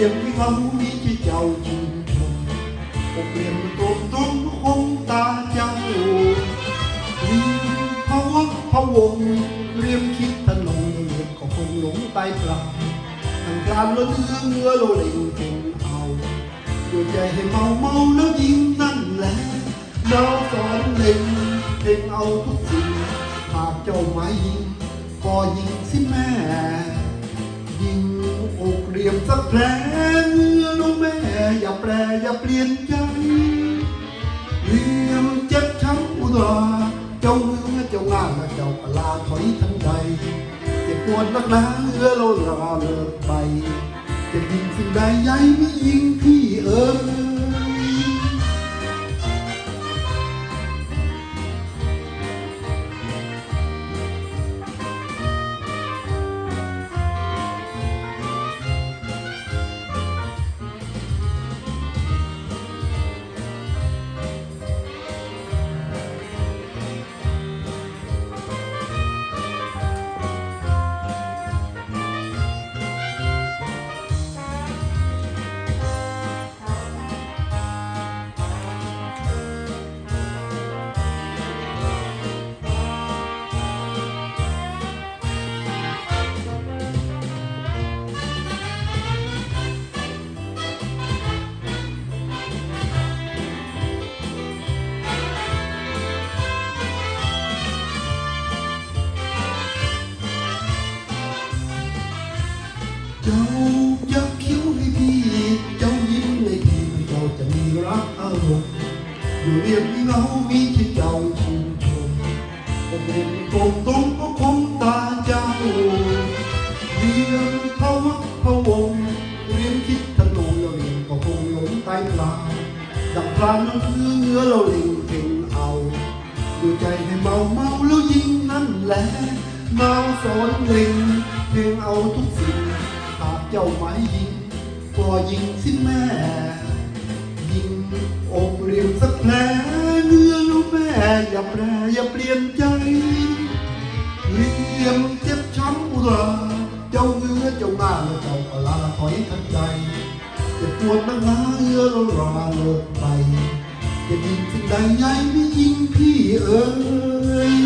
เรียมที่เขามีที่เจ้าชื่นชมอกเรียมตรงตรงคงตาเจ้ามีพะวะพะวงเรียมคิดทะนงเรียมก็คงหลงใต้ปลาทางกลารล้นเงือโลเลงเก่งเอาอยู่ใจให้เมาเมาแล้วยิงนั่นแหละเราสอนเล่งเพ่งเอาทุกสิ่งหากเจ้าไม่ยิงก็ยิงสิแม่ยิง สักแผลเมื่อลูกแม่ อย่าแปรอย่าเปลี่ยนใจเรียมเจ็บช้ำอุดราเจ้าเมื่อเจ้างานและเจ้ากลาถอยทั้งใจเจ็บปวดนักหนาเอื้อเราลาเลิกไปจะยิงสิ่งใดยัยไม่ยิงพี่เอ๋ย จ้ายักคิ้วให้พี่ เจ้ายิ้มให้พี่เจ้าจะมีรักอารมณ์อยู่เรียบที่เรามีที่เจ้าชื่นชมผมเห็นตรงตรงก็คงตาเจ้าเรียนพะวักพะวงเรียนคิดทะนงเราเรียนก็คงหลงใต้ปลาดังพรานนั้นคือเงือเราเล็งเพ่งเอาดูใจให้เมาเมาแล้วยิงนั่นแหละเมาสอนเล็งเพ่งเอาทุกสิ่ง หากเจ้าไม้ยิงก็ยิงสิแม่ ยิงอกเรียมสักแผลเนื้อลูกแม่ อย่าแปรอย่าเปลี่ยนใจเรียมเจ็บช้ำอุราเจ้าเงื้อเจ้าหน้าเจ้ากลาถอยทันใจจ็บปวดนักหนาเอื้อเราราเลิกไปจะยิงสิ่งใดใหญ่ไม่ยิงพี่เอ๋ย